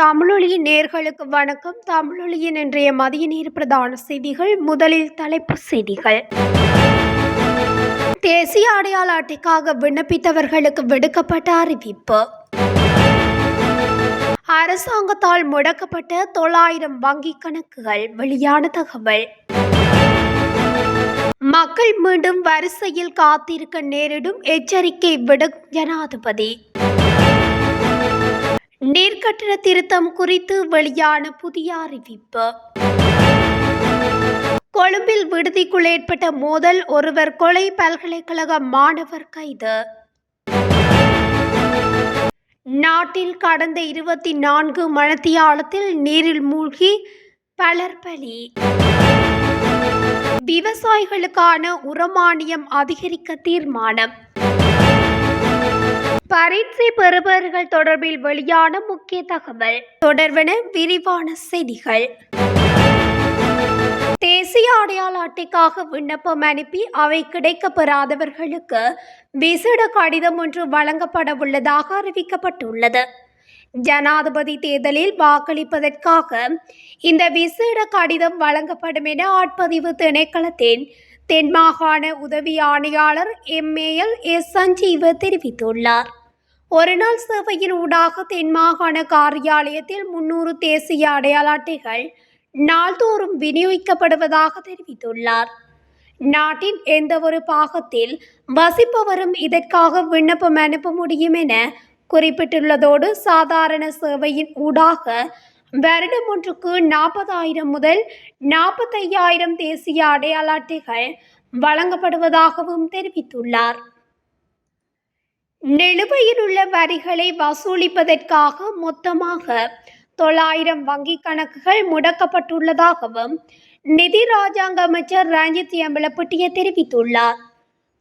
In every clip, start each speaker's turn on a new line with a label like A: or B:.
A: தமிழொலியின் நேர்களுக்கு வணக்கம். தமிழொலியின் இன்றைய மதிய நீர் பிரதான செய்திகள் முதலில் தலைப்பு செய்திகள். தேசிய அடையாள அட்டைக்காக விண்ணப்பித்தவர்களுக்கு விடுக்கப்பட்ட அறிவிப்பு. அரசாங்கத்தால் முடக்கப்பட்ட தொள்ளாயிரம் வங்கிக் கணக்குகள் வெளியான தகவல். மக்கள் மீண்டும் வரிசையில் காத்திருக்க நேரிடும் எச்சரிக்கை விடும் ஜனாதிபதி. நீர்க்கட்டண திருத்தம் குறித்து வெளியான புதிய அறிவிப்பு. கொழும்பில் விடுதிக்குள் ஏற்பட்ட மோதல் ஒருவர் கொலை பல்கலைக்கழக மாணவர் கைது. நாட்டில் கடந்த இருபத்தி நான்கு மணத்தியாலத்தில் நீரில் மூழ்கி பலர் பலி. விவசாயிகளுக்கான உரமானியம் அதிகரிக்க தீர்மானம். பரீட்சை பெறுபவர்கள் தொடர்பில் வெளியான முக்கிய தகவல். தொடர்வன விரிவான செய்திகள். தேசிய அடையாள அட்டைக்காக விண்ணப்பம் அனுப்பி அவை கிடைக்கப் பெறாதவர்களுக்கு விசேட கடிதம் ஒன்று வழங்கப்பட உள்ளதாக அறிவிக்கப்பட்டுள்ளது. ஜனாதிபதி தேர்தலில் வாக்களிப்பதற்காக இந்த விசேட கடிதம் வழங்கப்படும் என ஆட்பதிவு திணைக்களத்தின் தென் மாகாண உதவி ஆணையாளர் எம்ஏஎல் எஸ் சஞ்சீவ தெரிவித்துள்ளார். ஒருநாள் சேவையின் ஊடாக தென் மாகாண காரியாலயத்தில் முன்னூறு தேசிய அடையாள அட்டைகள் நாள்தோறும் விநியோகிக்கப்படுவதாக தெரிவித்துள்ளார். நாட்டின் எந்த ஒரு பாகத்தில் வசிப்பவரும் இதற்காக விண்ணப்பம் அனுப்ப முடியும் என குறிப்பிட்டுள்ளதோடு சாதாரண சேவையின் ஊடாக வருடம் ஒன்றுக்கு நாற்பதாயிரம் முதல் நாற்பத்தையாயிரம் தேசிய அடையாள அட்டைகள் வழங்கப்படுவதாகவும் தெரிவித்துள்ளார். நிலுவையில் உள்ள வரிகளை வசூலிப்பதற்காக மொத்தமாக தொள்ளாயிரம் வங்கிக் கணக்குகள் முடக்கப்பட்டுள்ளதாகவும் நிதி ராஜாங்க அமைச்சர் ரஞ்சித் எம்பலப்பட்டிய தெரிவித்துள்ளார்.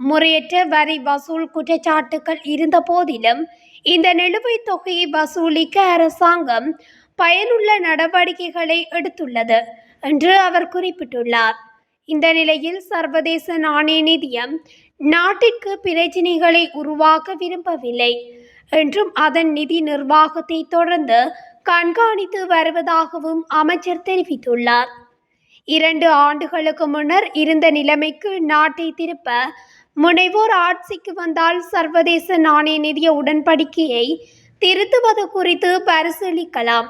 A: முறையற்ற வரி வசூல் குற்றச்சாட்டுகள் இருந்த போதிலும் இந்த நிலுவைத் தொகையை வசூலிக்க அரசாங்கம் பயனுள்ள நடவடிக்கைகளை எடுத்துள்ளது என்று அவர் குறிப்பிட்டுள்ளார். இந்த நிலையில் சர்வதேச நாணய நிதியம் நாட்டிற்கு பிரச்சினைகளை உருவாக்க விரும்பவில்லை என்றும் அதன் நிதி நிர்வாகத்தை தொடர்ந்து கண்காணித்து வருவதாகவும் அமைச்சர் தெரிவித்துள்ளார். இரண்டு ஆண்டுகளுக்கு முன்னர் இருந்த நிலைமைக்கு நாட்டை திருப்ப முனைவோர் ஆட்சிக்கு வந்தால் சர்வதேச நாணய நிதிய உடன்படிக்கையை திருத்துவது குறித்து பரிசீலிக்கலாம்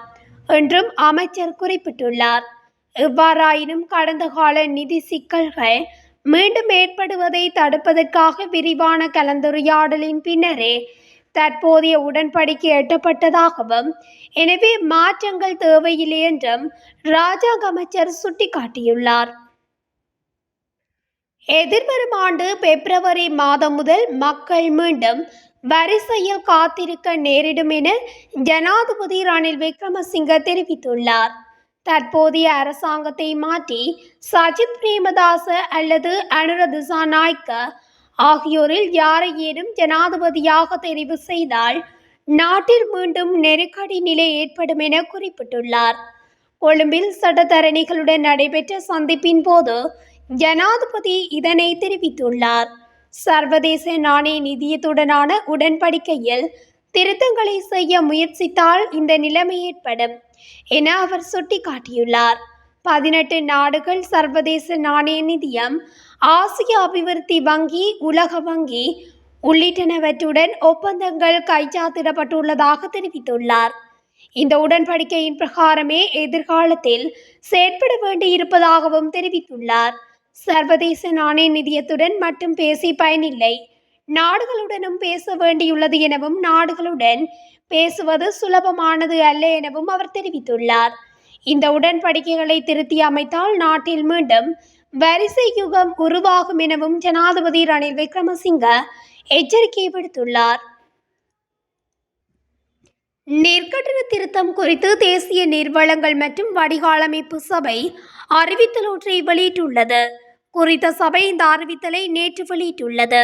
A: என்றும் அமைச்சர் குறிப்பிட்டுள்ளார். எவ்வாறாயினும் கடந்த கால நிதி சிக்கல்கள் மீண்டும் ஏற்படுவதை தடுப்பதற்காக விரிவான கலந்துரையாடலின் பின்னரே தற்போதைய உடன்படிக்கை எட்டப்பட்டதாகவும் எனவே மாற்றங்கள் தேவையில்லை என்றும் ராஜாங்க அமைச்சர் சுட்டிக்காட்டியுள்ளார். எதிர்வரும் ஆண்டு பிப்ரவரி மாதம் முதல் மக்கள் மீண்டும் வரிசையில் காத்திருக்க நேரிடும் என ஜனாதிபதி ரணில் விக்ரமசிங்க தெரிவித்துள்ளார். தற்போதைய அரசாங்கத்தை மாற்றி சஜித் பிரேமதாச அல்லது அனுர திசாநாய்க்க ஆகியோரில் யாரையேனும் ஜனாதிபதியாக தெரிவு செய்தால் நாட்டில் மீண்டும் நெருக்கடி நிலை ஏற்படும் என குறிப்பிட்டுள்ளார். கொழும்பில் சட்டத்தரணிகளுடன் நடைபெற்ற சந்திப்பின் போது ஜனாதிபதி இதனை தெரிவித்துள்ளார். சர்வதேச நாணய நிதியத்துடனான உடன்படிக்கையில் திருத்தங்களை செய்ய முயற்சித்தால் இந்த நிலைமை ஏற்படும் என அவர் சுட்டிக்காட்டியுள்ளார். பதினெட்டு நாடுகள் சர்வதேச நாணய நிதியம் ஆசிய அபிவிருத்தி வங்கி உலக வங்கி உள்ளிட்டனவற்றுடன் ஒப்பந்தங்கள் கைச்சாத்திடப்பட்டுள்ளதாக தெரிவித்துள்ளார். இந்த உடன்படிக்கையின் பிரகாரமே எதிர்காலத்தில் செயற்பட வேண்டியிருப்பதாகவும் தெரிவித்துள்ளார். சர்வதேச நாணய நிதியத்துடன் மட்டும் பேசி பயனில்லை. நாடுகளுடனும் பேச வேண்டியுள்ளது எனவும் நாடுகளுடன் பேசுவது சுலபமானது அல்ல எனவும் அவர் தெரிவித்துள்ளார். இந்த உடன்படிக்கைகளை திருத்தி அமைத்தால் நாட்டில் மீண்டும் வரிசை யுகம் உருவாகும் எனவும் ஜனாதிபதி ரணில் விக்ரமசிங்க எச்சரிக்கை விடுத்துள்ளார். நெற்கட்டண திருத்தம் குறித்து தேசிய நீர்வளங்கள் மற்றும் வடிகாலமைப்பு சபை அறிவித்தல் ஒன்றை வெளியிட்டுள்ளது. குறித்த சபை இந்த அறிவித்தலை நேற்று வெளியிட்டுள்ளது.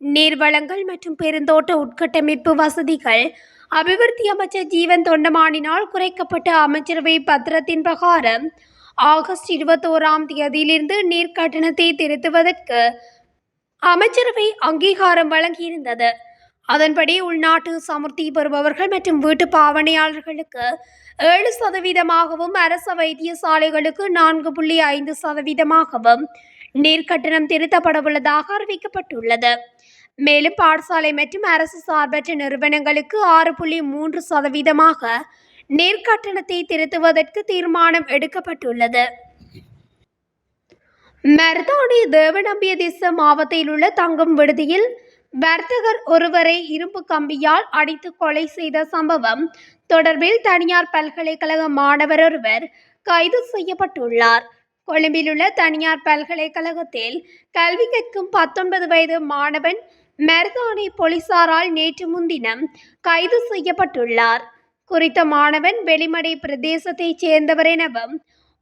A: நீர்வளங்கள் மற்றும் பெருந்தோட்ட உட்கட்டமைப்பு வசதிகள். அபிவிருத்தி அமைச்சர் ஜீவன் தொண்டமானினால் குறைக்கப்பட்ட அமைச்சரவை பத்திரத்தின் பிரகாரம் ஆகஸ்ட் இருபத்தோராம் தேதியிலிருந்து நீர் கட்டணத்தை திருத்துவதற்கு அமைச்சரவை அங்கீகாரம் வழங்கியிருந்தது. அதன்படி உள்நாட்டு சமுர்த்தி பெறுபவர்கள் மற்றும் வீட்டு பாவனையாளர்களுக்கு ஏழு சதவீதமாகவும் அரச வைத்தியசாலைகளுக்கு நான்கு புள்ளி ஐந்து சதவீதமாகவும் நீர்க்கட்டணம் திருத்தப்படவுள்ளதாக அறிவிக்கப்பட்டுள்ளது. மேலும் பாடசாலை மற்றும் அரசு சார்பற்ற நிறுவனங்களுக்கு ஆறு புள்ளி மூன்று சதவீதமாக நேர்கட்டணத்தை திருத்துவதற்கு தீர்மானம் எடுக்கப்பட்டுள்ளது. மருதாணி தேவநம்பிய திச மாவட்டத்தில் உள்ள தங்கும் விடுதியில் வர்த்தகர் ஒருவரை இரும்பு கம்பியால் அடித்து கொலை செய்த சம்பவம் தொடர்பில் தனியார் பல்கலைக்கழக மாணவர் ஒருவர் கைது செய்யப்பட்டுள்ளார். கொழும்பிலுள்ள தனியார் பல்கலைக்கழகத்தில் கல்வி கற்கும் பத்தொன்பது வயது மாணவன் மெர்தானி போலீசாரால் நேற்று முன்தினம் கைது செய்யப்பட்டுள்ளார். குறித்த மாணவன் வெளிமடை பிரதேசத்தைச் சேர்ந்தவர் எனவும்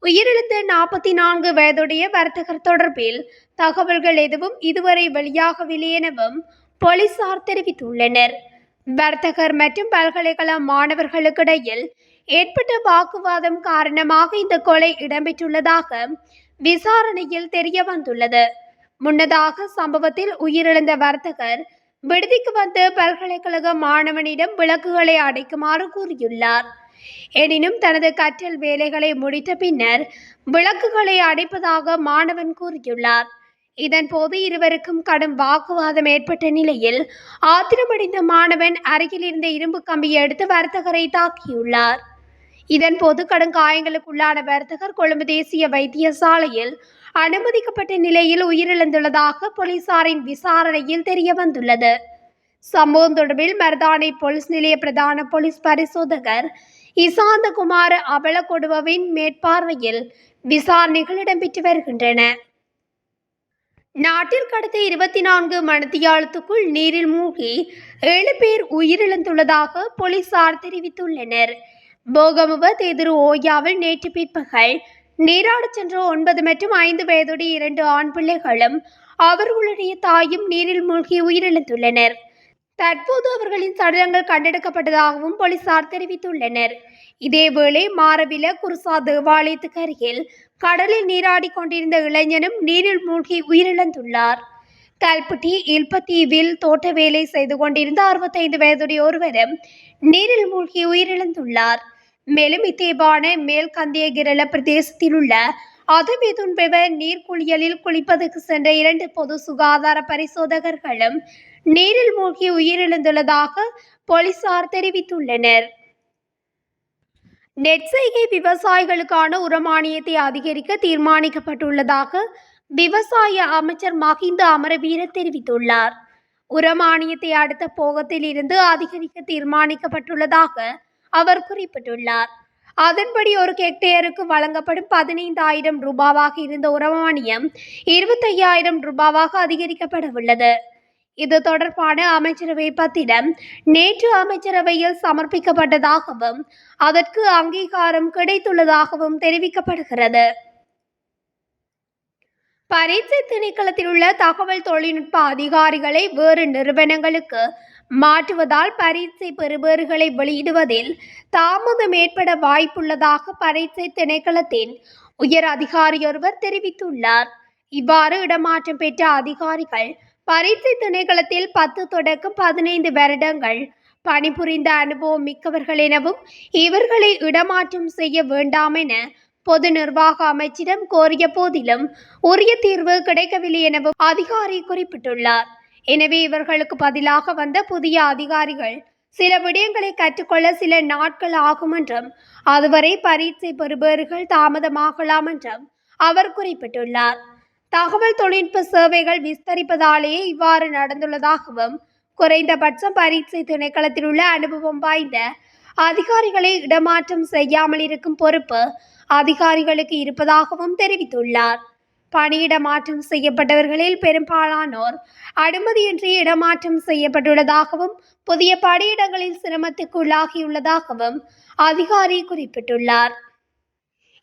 A: உயிரிழந்த நாற்பத்தி நான்கு வயதுடைய வர்த்தகர் தொடர்பில் தகவல்கள் எதுவும் இதுவரை வெளியாகவில்லை எனவும் போலீசார் தெரிவித்துள்ளனர். வர்த்தகர் மற்றும் பல்கலைக்கழக மாணவர்களுக்கிடையில் ஏற்பட்ட வாக்குவாதம் காரணமாக இந்த கொலை இடம்பெற்றுள்ளதாக விசாரணையில் தெரிய வந்துள்ளது. முன்னதாக சம்பவத்தில் உயிரிழந்த வர்த்தகர் விடுதிக்கு வந்து பல்கலைக்கழக மாணவனிடம் விளக்குகளை அடைக்குமாறு கூறியுள்ளார். எனினும் தனது கற்றல் வேலைகளை முடித்த பின்னர் விளக்குகளை அடைப்பதாக மாணவன் கூறியுள்ளார். இதன்போது இருவருக்கும் கடும் வாக்குவாதம் ஏற்பட்ட நிலையில் ஆத்திரமடைந்த மாணவன் அருகில் இருந்த இரும்பு கம்பியை எடுத்து வர்த்தகரை தாக்கியுள்ளார். இதன்போது கடும் காயங்களுக்குள்ளான வர்த்தகர் கொழும்பு தேசிய வைத்தியசாலையில் அனுமதிக்கப்பட்ட நிலையில் உயிரிழந்துள்ளதாக போலீசாரின் விசாரணையில் தெரிய வந்துள்ளது சம்பவம் தொடர்பில் மருதானை போலீஸ் நிலைய பிரதான போலீஸ் பரிசோதகர் இசாந்தகுமார் அபலகொடுவவின் மேற்பார்வையில் விசாரணைகள் இடம்பெற்று வருகின்றன. நாட்டில் கடந்த இருபத்தி நான்கு மணித்தியாலத்துக்குள் நீரில் மூழ்கி ஏழு பேர் உயிரிழந்துள்ளதாக போலீசார் தெரிவித்துள்ளனர். போகமுவ தேதிரு ஓயாவில் நேற்று பிற்பகல் நீராடச் சென்ற ஒன்பது மற்றும் ஐந்து வயதுடைய இரண்டு ஆண் பிள்ளைகளும் அவர்களுடைய தாயும் நீரில் மூழ்கி உயிரிழந்துள்ளனர். தற்போது அவர்களின் சடலங்கள் கண்டெடுக்கப்பட்டதாகவும் போலீசார் தெரிவித்துள்ளனர். இதேவேளை மாரவில குருசா தேவாலயத்துக்கு அருகில் கடலில் நீராடி கொண்டிருந்த இளைஞனும் நீரில் மூழ்கி உயிரிழந்துள்ளார். கல்பட்டி இல்பத்தீவில் தோட்ட வேலை செய்து கொண்டிருந்த அறுபத்தைந்து வயதுடைய ஒருவரும் நீரில் மூழ்கி உயிரிழந்துள்ளார். மேலும் இத்தேபான மேல் கந்தியகிரல பிரதேசத்தில் உள்ள அதவிதுன்பெவ நீர்க்குளியலில் குளிப்பதற்கு சென்ற இரண்டு பொது சுகாதார பரிசோதகர்களும் நீரில் மூழ்கி உயிரிழந்துள்ளதாக போலீசார் தெரிவித்துள்ளனர். நெற்செய்கை விவசாயிகளுக்கான உரமானியத்தை அதிகரிக்க தீர்மானிக்கப்பட்டுள்ளதாக விவசாய அமைச்சர் மஹிந்த அமரவீர தெரிவித்துள்ளார். உரமானியத்தை அடுத்த போகத்தில் இருந்து அதிகரிக்க தீர்மானிக்கப்பட்டுள்ளதாக அவர் குறிப்பிட்டுள்ளார். அதன்படி ஒரு ஹெக்டேருக்கு வழங்கப்படும் பதினைந்தாயிரம் ரூபாவாக இருந்த உரமானியம் இருபத்தையாயிரம் ரூபாவாக அதிகரிக்கப்பட உள்ளது இது தொடர்பான அமைச்சரவை பத்திரம் நேற்று அமைச்சரவையில் சமர்ப்பிக்கப்பட்டதாகவும் அதற்கு அங்கீகாரம் கிடைத்துள்ளதாகவும் தெரிவிக்கப்படுகிறது. பரீட்சை திணைக்களத்தில் உள்ள தகவல் தொழில்நுட்ப அதிகாரிகளை வேறு நிறுவனங்களுக்கு மாற்றுவதால் பரீட்சை பெறுபேறுகளை வெளியிடுவதில் தாமதம் ஏற்பட வாய்ப்புள்ளதாக பரீட்சை திணைக்களத்தின் உயர் அதிகாரியொருவர் தெரிவித்துள்ளார். இவ்வாறு இடமாற்றம் பெற்ற அதிகாரிகள் பரீட்சை திணைக்களத்தில் பத்து தொடக்கம் பதினைந்து வருடங்கள். பணிபுரிந்த அனுபவம் மிக்கவர்கள் எனவும் இவர்களை இடமாற்றம் செய்ய வேண்டாம் என பொது நிர்வாக அமைச்சிடம் கோரிய போதிலும் உரிய தீர்வு கிடைக்கவில்லை எனவும் அதிகாரி குறிப்பிட்டுள்ளார். எனவே இவர்களுக்கு பதிலாக வந்த புதிய அதிகாரிகள் சில விடயங்களை கற்றுக்கொள்ள சில நாட்கள் ஆகும் என்றும் அதுவரை பரீட்சை பெறுபவர்கள் தாமதமாகலாம் என்றும் அவர் குறிப்பிட்டுள்ளார். தகவல் தொழில்நுட்ப சேவைகள் விஸ்தரிப்பதாலேயே இவ்வாறு நடந்துள்ளதாகவும் குறைந்தபட்சம் பரீட்சை திணைக்களத்தில் உள்ள அனுபவம் வாய்ந்த அதிகாரிகளை இடமாற்றம் செய்யாமல் இருக்கும் பொறுப்பு அதிகாரிகளுக்கு இருப்பதாகவும் தெரிவித்துள்ளார். பணியிட மாற்றம் செய்யப்பட்டவர்களில் பெரும்பாலானோர் அனுமதியின்றி இடமாற்றம் செய்யப்பட்டுள்ளதாகவும் புதிய பணியிடங்களில் சிரமத்துக்கு உள்ளாகியுள்ளதாகவும் அதிகாரி குறிப்பிட்டுள்ளார்.